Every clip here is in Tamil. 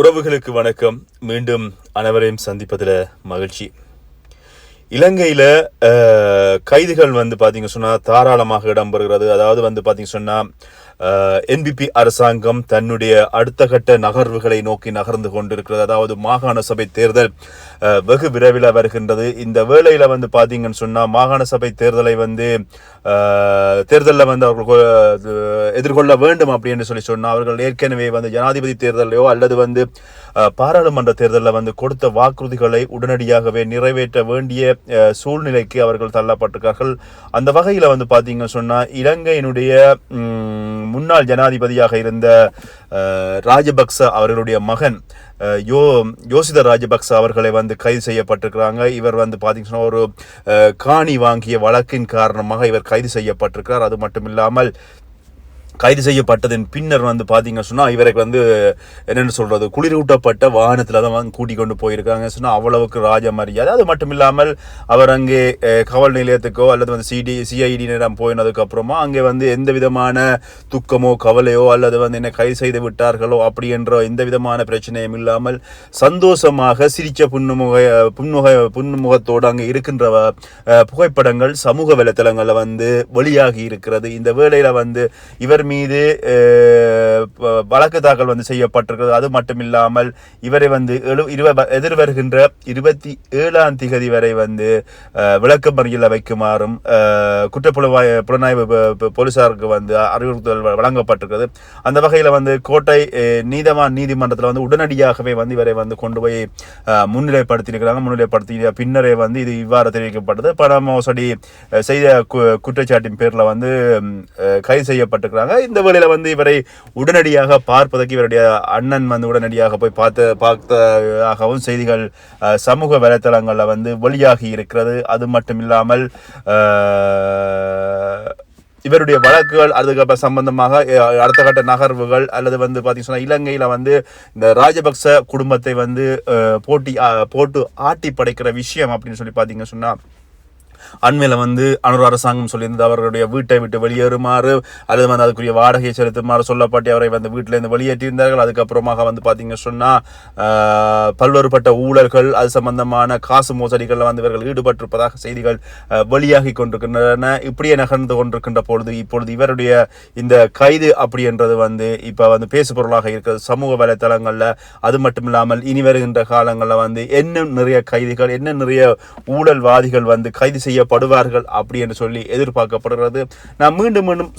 உறவுகளுக்கு வணக்கம். மீண்டும் அனைவரையும் சந்திப்பதில் மகிழ்ச்சி. இலங்கையில் கைதுகள் வந்து பார்த்தீங்க சொன்னால் தாராளமாக இடம்பெறுகிறது. அதாவது வந்து பார்த்தீங்க சொன்னால் என்பிபி அரசாங்கம் தன்னுடைய அடுத்த கட்ட நகர்வுகளை நோக்கி நகர்ந்து கொண்டிருக்கிறது. அதாவது மாகாண சபை தேர்தல் வெகு விரைவில் வருகின்றது. இந்த வேளையில் வந்து பார்த்தீங்கன்னு சொன்னால் மாகாண சபை தேர்தலை வந்து தேர்தலில் வந்து அவர்கள் எதிர்கொள்ள வேண்டும் அப்படின்னு சொல்லி சொன்னால் அவர்கள் ஏற்கனவே வந்து ஜனாதிபதி தேர்தலையோ அல்லது வந்து பாராளுமன்ற தேர்தலில் வந்து கொடுத்த வாக்குறுதிகளை உடனடியாகவே நிறைவேற்ற வேண்டிய சூழ்நிலைக்கு அவர்கள் தள்ளப்பட்டிருக்கார்கள். அந்த வகையில் வந்து பார்த்தீங்கன்னு சொன்னால் இலங்கையினுடைய முன்னாள் ஜனாதிபதியாக இருந்த ராஜபக்ச அவர்களுடைய மகன் யோ யோசித ராஜபக்ச அவர்களை வந்து கைது செய்யப்பட்டிருக்கிறாங்க. இவர் வந்து பார்த்தீங்கன்னா ஒரு காணி வாங்கிய வழக்கின் காரணமாக இவர் கைது செய்யப்பட்டிருக்கிறார். அது மட்டும் இல்லாமல் கைது செய்யப்பட்டதன் பின்னர் வந்து பார்த்தீங்க சொன்னால் இவருக்கு வந்து என்னென்னு சொல்கிறது குளிரூட்டப்பட்ட வாகனத்தில் தான் வந்து கூட்டிக் கொண்டு போயிருக்காங்க சொன்னால் அவ்வளவுக்கு ராஜ மரியாதை. அது மட்டும் இல்லாமல் அவர் அங்கே காவல் நிலையத்துக்கோ அல்லது வந்து சிடி சிஐடி நேரம் அங்கே வந்து எந்த விதமான துக்கமோ கவலையோ அல்லது வந்து என்ன கைது செய்து விட்டார்களோ அப்படி என்ற எந்த விதமான பிரச்சனையும் இல்லாமல் சந்தோஷமாக சிரிச்ச புன்முக புன்முக புன்முகத்தோடு அங்கே இருக்கின்ற புகைப்படங்கள் சமூக வலைத்தளங்களில் வந்து வெளியாகி இருக்கிறது. இந்த வேளையில் வந்து இவர் மீது வழக்கு தாக்கல் வந்து செய்யப்பட்டிருக்கிறது. அது மட்டும் இல்லாமல் இவரை வந்து எழு இருவ எதிர்வருகின்ற இருபத்தி ஏழாம் திகதி வரை வந்து விளக்கு விளக்கமறியலில் வைக்குமாறும் குற்றப்புலவாய் புலனாய்வு போலீசாருக்கு வந்து அறிவுறுத்தல் வழங்கப்பட்டிருக்கிறது. அந்த வகையில் வந்து கோட்டை நீதவான் நீதிமன்றத்தில் வந்து உடனடியாகவே வந்து இவரை வந்து கொண்டு போய் முன்னிலைப்படுத்தியிருக்கிறாங்க. முன்னிலைப்படுத்தி பின்னரே வந்து இது இவ்வாறு தெரிவிக்கப்பட்டது. பண மோசடி செய்த கு- குற்றச்சாட்டின் பேரில் வந்து கைது செய்யப்பட்டிருக்கிறாங்க. இந்த வழியில் வந்து இவரை உடனடியாக பார்ப்பதற்கு இவருடைய அண்ணன் வந்து உடனடியாக போய் பார்த்து பார்த்ததாகவும் செய்திகள் சமூக வலைத்தளங்களில் வந்து வெளியாகி இருக்கிறது. அது மட்டும் இல்லாமல் இவருடைய வழக்குகள் அதுக்கப்புறம் சம்பந்தமாக அடுத்த கட்ட நகர்வுகள் அல்லது வந்து பார்த்தீங்கன்னா இலங்கையில் வந்து இந்த ராஜபக்ச குடும்பத்தை வந்து போட்டி போட்டு ஆட்டி படைக்கிற விஷயம் அப்படின்னு சொல்லி பார்த்தீங்க சொன்னால் அண்மையில் வந்து அனுர் அரசாங்கம் சொல்லியிருந்தது அவர்களுடைய வீட்டை விட்டு வெளியேறுமாறு அல்லது வந்து அதுக்குரிய வாடகையை செலுத்துமாறு சொல்லப்பட்டு அவரை வந்து வீட்டிலேருந்து வெளியேற்றியிருந்தார்கள். அதுக்கப்புறமாக வந்து பார்த்தீங்க சொன்னால் பல்வேறுபட்ட ஊழல்கள் அது சம்பந்தமான காசு மோசடிகளில் வந்து இவர்கள் ஈடுபட்டிருப்பதாக செய்திகள் வெளியாகி கொண்டிருக்கின்றன. இப்படியே நகர்ந்து கொண்டிருக்கின்ற பொழுது இப்பொழுது இவருடைய இந்த கைது அப்படி என்றது வந்து இப்போ வந்து பேசு பொருளாக இருக்கிறது சமூக வலைத்தளங்களில். அது மட்டும் இல்லாமல் இனி வருகின்ற காலங்களில் வந்து என்ன நிறைய கைதிகள் என்ன நிறைய ஊழல்வாதிகள் வந்து கைது செய்ய செய்யப்படுவார்கள் அப்படி என்று சொல்லி எதிர்பார்க்கப்படுகிறது. நான் மீண்டும் மீண்டும்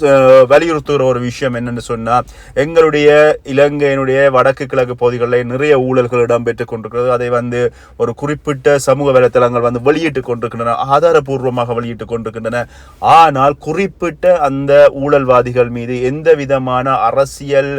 வலியுறுத்துகிற ஒரு விஷயம் என்னென்னு சொன்னால் எங்களுடைய இலங்கையினுடைய வடக்கு கிழக்கு பகுதிகளில் நிறைய ஊழல்கள் இடம்பெற்றுக் கொண்டிருக்கிறது. அதை வந்து ஒரு குறிப்பிட்ட சமூக வலைத்தளங்கள் வந்து வெளியிட்டுக் கொண்டிருக்கின்றன ஆதாரபூர்வமாக வெளியிட்டுக் கொண்டிருக்கின்றன. ஆனால் குறிப்பிட்ட அந்த ஊழல்வாதிகள் மீது எந்த விதமான அரசியல்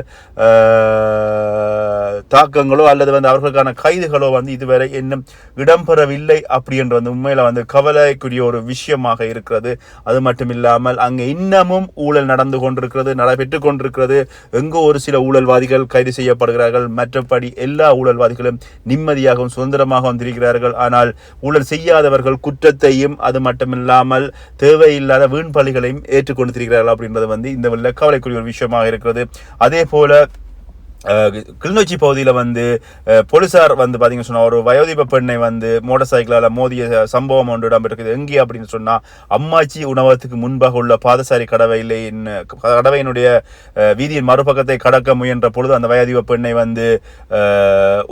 தாக்கங்களோ அல்லது வந்து அவர்களுக்கான கைதுகளோ வந்து இதுவரை இன்னும் இடம்பெறவில்லை. அப்படி என்று வந்து உண்மையில் வந்து கவலைக்குரிய ஒரு விஷயமாக இருக்கிறது. அது மட்டும் இல்லாமல் அங்கே இன்னமும் ஊழல் நடந்து கொண்டிருக்கிறது நடைபெற்று கொண்டிருக்கிறது. எங்கோ ஒரு சில ஊழல்வாதிகள் கைது செய்யப்படுகிறார்கள். மற்றபடி எல்லா ஊழல்வாதிகளும் நிம்மதியாகவும் சுதந்திரமாக வந்திருக்கிறார்கள். ஆனால் ஊழல் செய்யாதவர்கள் குற்றத்தையும் அது மட்டுமில்லாமல் தேவையில்லாத வீண் பலிகளையும் ஏற்றுக்கொண்டிருக்கிறார்கள் அப்படின்றது வந்து இந்த கவலைக்குரிய ஒரு விஷயமாக இருக்கிறது. அதே போல கிளிநொச்சி பகுதியில் வந்து போலீஸார் போலீசார் வந்து பார்த்தீங்கன்னு சொன்னால் ஒரு வயோதிப பெண்ணை வந்து மோட்டார் சைக்கிளால் மோதிய சம்பவம் ஒன்று இடம்பெற்றிருக்குது. எங்கே அப்படின்னு சொன்னால் அம்மாச்சி உணவகத்துக்கு முன்பாக உள்ள பாதசாரி கடவையின் கடவையினுடைய வீதியின் மறுபக்கத்தை கடக்க முயன்ற பொழுது அந்த வயோதிப பெண்ணை வந்து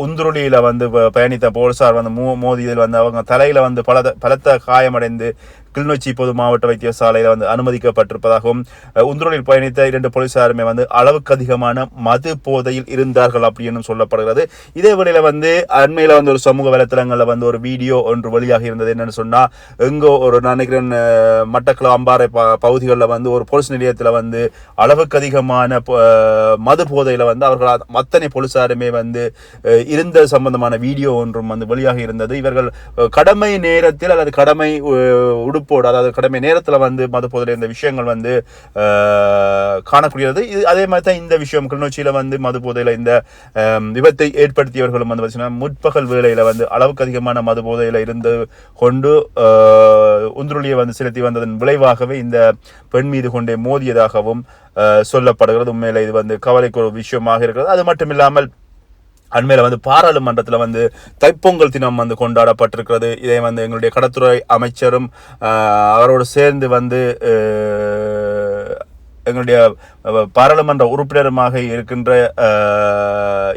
உந்துருளியில் வந்து ப- பயணித்த போலீஸார் வந்து மோ மோதியதில் வந்து அவங்க தலையில் வந்து பல பலத்த காயமடைந்து கிளிநொச்சி பொது மாவட்ட வைத்தியசாலையில் வந்து அனுமதிக்கப்பட்டிருப்பதாகவும் உந்துரலில் பயணித்த இரண்டு போலீசாருமே வந்து அளவுக்கு அதிகமான மது போதையில் இருந்தார்கள் அப்படின்னு சொல்லப்படுகிறது. இதே வேளையில் வந்து அண்மையில் வந்து ஒரு சமூக வலைத்தளங்களில் வந்து ஒரு வீடியோ ஒன்று வெளியாக இருந்தது. என்னன்னு சொன்னால் எங்கோ ஒரு நினைக்கிறேன் அஹ், அம்பாறை ப- பகுதிகளில் வந்து ஒரு போலீஸ் நிலையத்தில் வந்து அளவுக்கு அதிகமான மது போதையில் வந்து அவர்கள் அத்தனை போலீசாருமே வந்து இருந்த சம்பந்தமான வீடியோ ஒன்றும் வந்து வெளியாக இருந்தது. இவர்கள் கடமை நேரத்தில் அல்லது கடமை உடு உடுப்போடு அதாவது கடமை நேரத்தில் வந்து மது போதையில் இந்த விஷயங்கள் வந்து காணக்கூடியது. இது அதே மாதிரி தான் இந்த விஷயம் கிளிநொச்சியில் வந்து மது போதையில் இந்த விபத்தை ஏற்படுத்தியவர்களும் வந்து பார்த்தீங்கன்னா முற்பகல் வேலையில் வந்து அளவுக்கு அதிகமான மது போதையில் இருந்து கொண்டு உந்துருளியை வந்து செலுத்தி வந்ததன் விளைவாகவே இந்த பெண் மீது கொண்டே மோதியதாகவும் சொல்லப்படுகிறது. உண்மையில் இது வந்து கவலைக்கு ஒரு விஷயமாக இருக்கிறது. அது மட்டும் இல்லாமல் அண்மையில் வந்து பாராளுமன்றத்தில் வந்து தைப்பொங்கல் தினம் வந்து கொண்டாடப்பட்டிருக்கிறது. இதை வந்து எங்களுடைய கடத்துறை அமைச்சரும் அவரோடு சேர்ந்து வந்து எங்களுடைய பாராளுமன்ற உறுப்பினருமாக இருக்கின்ற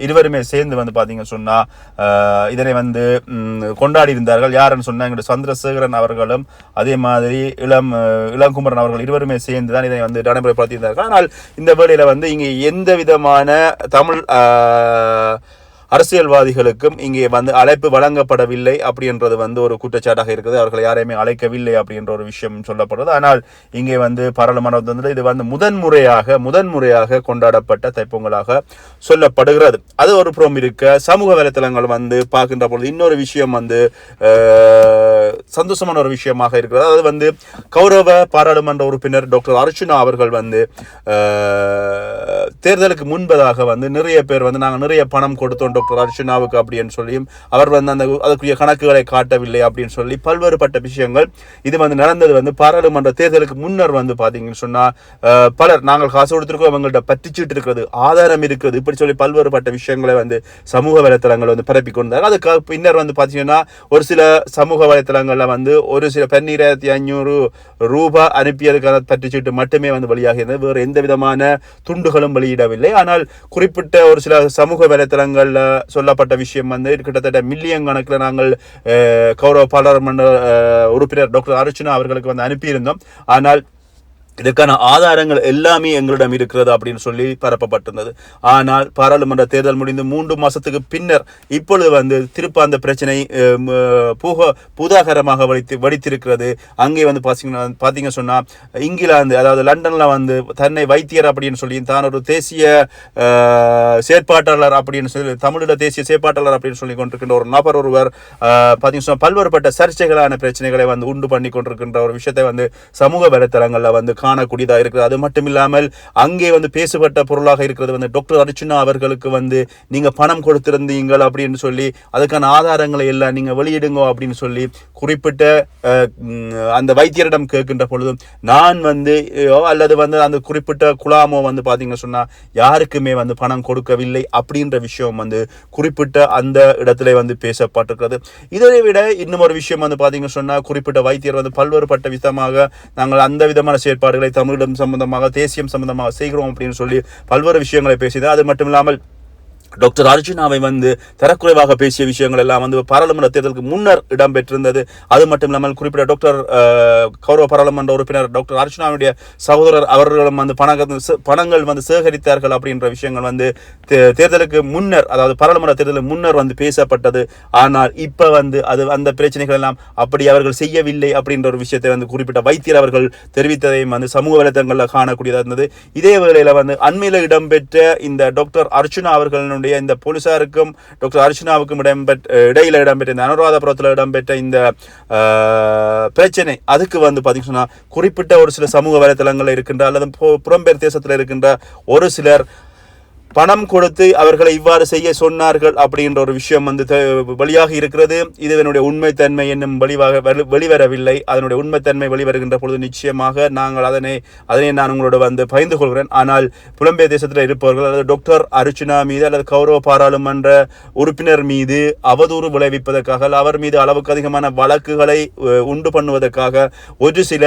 இருவருமே சேர்ந்து வந்து பார்த்தீங்க சொன்னால் இதனை வந்து கொண்டாடி இருந்தார்கள் யாருன்னு சொன்னால் எங்களுடைய சந்திரசேகரன் அவர்களும் அதே மாதிரி இளம் இளங்குமரன் அவர்கள் இருவருமே சேர்ந்து தான் இதை வந்து நடைமுறைப்படுத்தியிருந்தார்கள். ஆனால் இந்த வேளையில் வந்து இங்கே எந்த விதமான தமிழ் அரசியல்வாதிகளுக்கும் இங்கே வந்து அழைப்பு வழங்கப்படவில்லை அப்படின்றது வந்து ஒரு குற்றச்சாட்டாக இருக்குது. அவர்களை யாரையுமே அழைக்கவில்லை அப்படின்ற ஒரு விஷயம் சொல்லப்படுறது ஆனால் இங்கே வந்து பாராளுமன்றத்தில் இது வந்து முதன்முறையாக முதன்முறையாக கொண்டாடப்பட்ட தைப்பொங்கலாக சொல்லப்படுகிறது. அது ஒரு புறம் இருக்க சமூக வலைத்தளங்கள் வந்து பார்க்கின்ற பொழுது இன்னொரு விஷயம் வந்து சந்தோஷமான ஒரு விஷயமாக இருக்கிறது. அது வந்து கௌரவ பாராளுமன்ற உறுப்பினர் டாக்டர் அர்ச்சுனா அவர்கள் வந்து தேர்தலுக்கு முன்பதாக வந்து நிறைய பேர் வந்து நாங்கள் நிறைய பணம் கொடுத்தோம் டாக்டர் அர்ச்சனாவுக்கு அப்படின்னு சொல்லியும் அவர் வந்து அந்த அதுக்குரிய கணக்குகளை காட்டவில்லை அப்படின்னு சொல்லி பல்வேறுபட்ட விஷயங்கள் இது வந்து நடந்தது வந்து பாராளுமன்ற தேர்தலுக்கு முன்னர் வந்து பார்த்தீங்கன்னு சொன்னால் பலர் நாங்கள் காசு கொடுத்துருக்கோம் அவங்கள்ட்ட பற்றிச்சிட்டு இருக்கிறது ஆதாரம் இருக்கிறது இப்படி சொல்லி பல்வேறுபட்ட விஷயங்களை வந்து சமூக வலைத்தளங்கள் வந்து பரப்பி கொண்டாங்க அதுக்கு பின்னர் வந்து பார்த்தீங்கன்னா ஒரு சில சமூக வலைத்தளங்களில் வந்து ஒரு சில பன்னிராயிரத்தி ஐநூறு ரூபாய் அனுப்பியதுக்கான பற்றிச்சீட்டு மட்டுமே வந்து வெளியாகி இருந்தது வேறு எந்த விதமான துண்டுகளும் வெளியிடவில்லை. ஆனால் குறிப்பிட்ட ஒரு சில சமூக வலைத்தளங்களில் சொல்லப்பட்ட விஷயம் வந்து கிட்டத்தட்ட மில்லியன் கணக்கில் நாங்கள் கௌரவ பாராளுமன்ற உறுப்பினர் டாக்டர் அர்ச்சனா அவர்களுக்கு வந்து அனுப்பியிருந்தோம். ஆனால் இதற்கான ஆதாரங்கள் எல்லாமே எங்களிடம் இருக்கிறது அப்படின்னு சொல்லி பரப்பப்பட்டிருந்தது. ஆனால் பாராளுமன்ற தேர்தல் முடிந்து மூன்று மாதத்துக்கு பின்னர் இப்பொழுது வந்து திருப்ப அந்த பிரச்சனை அஹ், புதாகரமாக பூக பூதாகரமாக வடித்து வடித்திருக்கிறது. அங்கே வந்து பார்த்தீங்கன்னா பார்த்தீங்க சொன்னால் இங்கிலாந்து அதாவது லண்டனில் வந்து தன்னை வைத்தியர் அப்படின்னு சொல்லி தான் ஒரு தேசிய செயற்பாட்டாளர் அப்படின்னு சொல்லி தமிழீழ தேசிய செயற்பாட்டாளர் அப்படின்னு சொல்லி கொண்டிருக்கின்ற ஒரு நபர் ஒருவர் பார்த்தீங்கன்னா சொன்னால் பல்வேறுபட்ட சர்ச்சைகளான பிரச்சனைகளை வந்து உண்டு பண்ணி கொண்டிருக்கின்ற ஒரு விஷயத்தை வந்து சமூக வலைத்தளங்களில் வந்து காணக்கூடியதாக இருக்கிறது அது மட்டும் இல்லாமல் அங்கே வந்து பேசப்பட்ட பொருளாக இருக்கிறது வந்து டாக்டர் அர்ச்சுனா அவர்களுக்கு வந்து நீங்கள் பணம் கொடுத்திருந்தீங்கள் அப்படின்னு சொல்லி அதுக்கான ஆதாரங்களை எல்லாம் நீங்கள் வெளியிடுங்க அப்படின்னு சொல்லி குறிப்பிட்ட அந்த வைத்தியரிடம் கேட்கின்ற பொழுதும் நான் வந்து அல்லது வந்து அந்த குறிப்பிட்ட குலாமோ வந்து பாத்தீங்க சொன்னால் யாருக்குமே வந்து பணம் கொடுக்கவில்லை அப்படின்ற விஷயம் வந்து குறிப்பிட்ட அந்த இடத்துல வந்து பேசப்பட்டிருக்கிறது. இதை விட இன்னும் ஒரு விஷயம் வந்து பாத்தீங்க சொன்னால் குறிப்பிட்ட வைத்தியர் வந்து பல்வேறுபட்ட விதமாக நாங்கள் அந்த விதமான செயற்பாடுகளை தமிழிடம் சம்பந்தமாக தேசியம் சம்பந்தமாக செய்கிறோம் அப்படின்னு சொல்லி பல்வேறு விஷயங்களை பேசியது. அது மட்டும் இல்லாமல் டாக்டர் அர்ஜுனாவை வந்து தரக்குறைவாக பேசிய விஷயங்கள் எல்லாம் வந்து பாராளுமன்ற தேர்தலுக்கு முன்னர் இடம்பெற்றிருந்தது. அது மட்டும் இல்லாமல் குறிப்பிட்ட டாக்டர் கௌரவ பாராளுமன்ற உறுப்பினர் டாக்டர் அர்ஜுனாவுடைய சகோதரர் அவர்களும் வந்து பணம் பணங்கள் வந்து சேகரித்தார்கள் அப்படின்ற விஷயங்கள் வந்து தே- தேர்தலுக்கு முன்னர் அதாவது பாராளுமன்ற தேர்தலுக்கு முன்னர் வந்து பேசப்பட்டது. ஆனால் இப்போ வந்து அது அந்த பிரச்சனைகள் எல்லாம் அப்படி அவர்கள் செய்யவில்லை அப்படின்ற ஒரு விஷயத்தை வந்து குறிப்பிட்ட வைத்தியர் அவர்கள் தெரிவித்ததையும் வந்து சமூக வலைதளங்களில் காணக்கூடியதாக இருந்தது. இதே வேளையில் வந்து அண்மையில் இடம்பெற்ற இந்த டாக்டர் அர்ச்சுனா அவர்களுடைய இந்த போலீசாருக்கும் டாக்டர் அர்ச்சனாவுக்கும் இடம்பெற்ற இடையில இடம்பெற்ற இந்த அனுராதபுரத்தில் இடம்பெற்ற இந்த பிரச்சனை அதுக்கு வந்து பார்த்தீங்கன்னா சொன்னா, குறிப்பிட்ட ஒரு சில சமூக வலைத்தளங்கள் இருக்கின்ற அல்லது புறம்பெயர் தேசத்தில் இருக்கின்ற ஒரு சிலர் பணம் கொடுத்து அவர்களை இவ்வாறு செய்ய சொன்னார்கள் அப்படின்ற ஒரு விஷயம் வந்து வழியாக இருக்கிறது. இது இதனுடைய உண்மைத்தன்மை என்னும் வெளிவாக வெளிவரவில்லை. அதனுடைய உண்மைத்தன்மை வெளிவருகின்ற பொழுது நிச்சயமாக நாங்கள் அதனை அதனை நான் உங்களோட வந்து பகிர்ந்து கொள்கிறேன். ஆனால் புலம்பெயர் தேசத்தில் இருப்பவர்கள் அல்லது டாக்டர் அர்ச்சுனா மீது அல்லது கௌரவ பாராளுமன்ற உறுப்பினர் மீது அவதூறு விளைவிப்பதற்காக அவர் மீது அளவுக்கு அதிகமான வழக்குகளை உண்டு பண்ணுவதற்காக ஒரு சில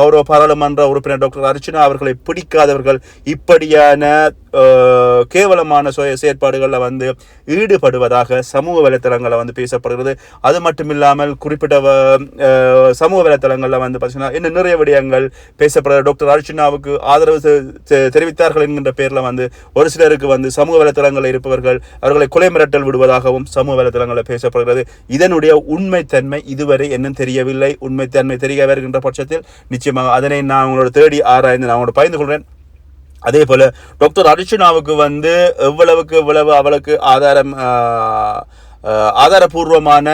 கௌரவ பாராளுமன்ற உறுப்பினர் டாக்டர் அர்ச்சுனா அவர்களை பிடிக்காதவர்கள் இப்படியான கேவலமான சுய செயற்பாடுகளில் வந்து ஈடுபடுவதாக சமூக வலைத்தளங்களில் வந்து பேசப்படுகிறது. அது மட்டும் இல்லாமல் குறிப்பிட்ட சமூக வலைத்தளங்களில் வந்து பார்த்தீங்கன்னா இன்னும் நிறைய விடயங்கள் பேசப்படுற டாக்டர் அர்ச்சுனாவுக்கு ஆதரவு தெ- தெரிவித்தார்கள் என்கின்ற பேரில் வந்து ஒரு சிலருக்கு வந்து சமூக வலைத்தளங்களில் இருப்பவர்கள் அவர்களை கொலை மிரட்டல் விடுவதாகவும் சமூக வலைத்தளங்களில் பேசப்படுகிறது. இதனுடைய உண்மைத்தன்மை இதுவரை இன்னும் தெரியவில்லை. உண்மைத்தன்மை தெரிய வருகின்ற பட்சத்தில் நிச்சயமாக அதனை நான் உங்களோட தேடி ஆராய்ந்து நான் உங்களோட பயந்து கொள்கிறேன். அதே போல் டாக்டர் அர்ச்சுனாவுக்கு வந்து எவ்வளவுக்கு எவ்வளவு அவளுக்கு ஆதாரம் ஆதாரபூர்வமான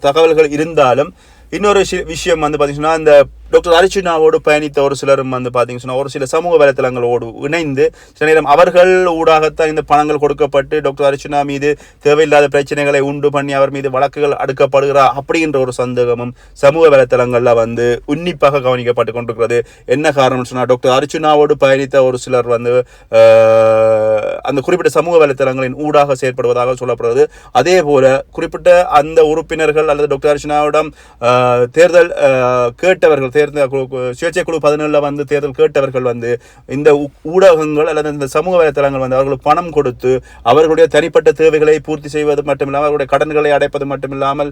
தகவல்கள் இருந்தாலும் இன்னொரு விஷயம் வந்து பார்த்திங்கன்னா இந்த டாக்டர் அரிச்சுனாவோடு பயணித்த ஒரு சிலரும் வந்து பார்த்தீங்கன்னு ஒரு சில சமூக வலைத்தளங்களோடு இணைந்து சில நேரம் அவர்கள் ஊடாகத்தான் இந்த பணங்கள் கொடுக்கப்பட்டு டாக்டர் அரிச்சுனா மீது தேவையில்லாத பிரச்சனைகளை உண்டு பண்ணி அவர் மீது வழக்குகள் அடுக்கப்படுகிறா அப்படின்ற ஒரு சந்தேகமும் சமூக வலைத்தளங்களில் வந்து உன்னிப்பாக கவனிக்கப்பட்டு கொண்டிருக்கிறது. என்ன காரணம்னு சொன்னால் டாக்டர் அர்ச்சுனாவோடு பயணித்த ஒரு சிலர் வந்து அந்த குறிப்பிட்ட சமூக வலைத்தளங்களின் ஊடாக செயற்படுவதாக சொல்லப்படுகிறது. அதே போல குறிப்பிட்ட அந்த உறுப்பினர்கள் அல்லது டாக்டர் அர்ச்சனாவிடம் தேர்தல் கேட்டவர்கள் தேர்ந்த சுயேட்சை குழு பதினேழுல வந்து தேர்தல் கேட்டவர்கள் வந்து இந்த ஊடகங்கள் அல்லது இந்த சமூக வலைத்தளங்கள் வந்து அவர்களுக்கு பணம் கொடுத்து அவர்களுடைய தனிப்பட்ட தேவைகளை பூர்த்தி செய்வது மட்டுமில்லாமல் அவர்களுடைய கடன்களை அடைப்பது மட்டுமில்லாமல்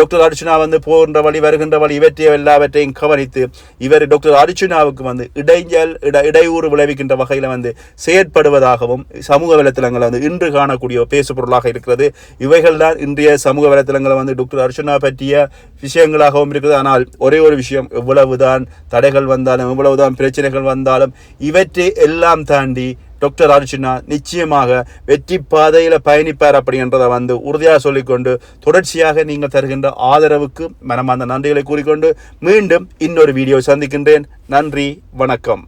டாக்டர் அர்ச்சுனா வந்து போகின்ற வழி வருகின்ற வழி இவற்றை எல்லாவற்றையும் கவனித்து இவர் டாக்டர் அர்ச்சுனாவுக்கு வந்து இடைஞ்சல் இட இடையூறு விளைவிக்கின்ற வகையில் வந்து செயற்படுவதாகவும் சமூக வலைத்தளங்கள் வந்து இன்று காணக்கூடிய பேசு பொருளாக இருக்கிறது. இவைகள் தான் இன்றைய சமூக வலைத்தளங்களை வந்து டாக்டர் அர்ச்சனா பற்றிய விஷயங்களாகவும் இருக்குது. ஆனால் ஒரே ஒரு விஷயம் எவ்வளவுதான் தடைகள் வந்தாலும் எவ்வளவுதான் பிரச்சனைகள் வந்தாலும் இவற்றை எல்லாம் தாண்டி டாக்டர் அர்ஜுனா நிச்சயமாக வெற்றி பாதையில் பயணிப்பார் அப்படின்றத வந்து உறுதியாக சொல்லிக்கொண்டு தொடர்ச்சியாக நீங்கள் தருகின்ற ஆதரவுக்கு மனமார்ந்த நன்றிகளை கூறிக்கொண்டு மீண்டும் இன்னொரு வீடியோ சந்திக்கின்றேன். நன்றி வணக்கம்.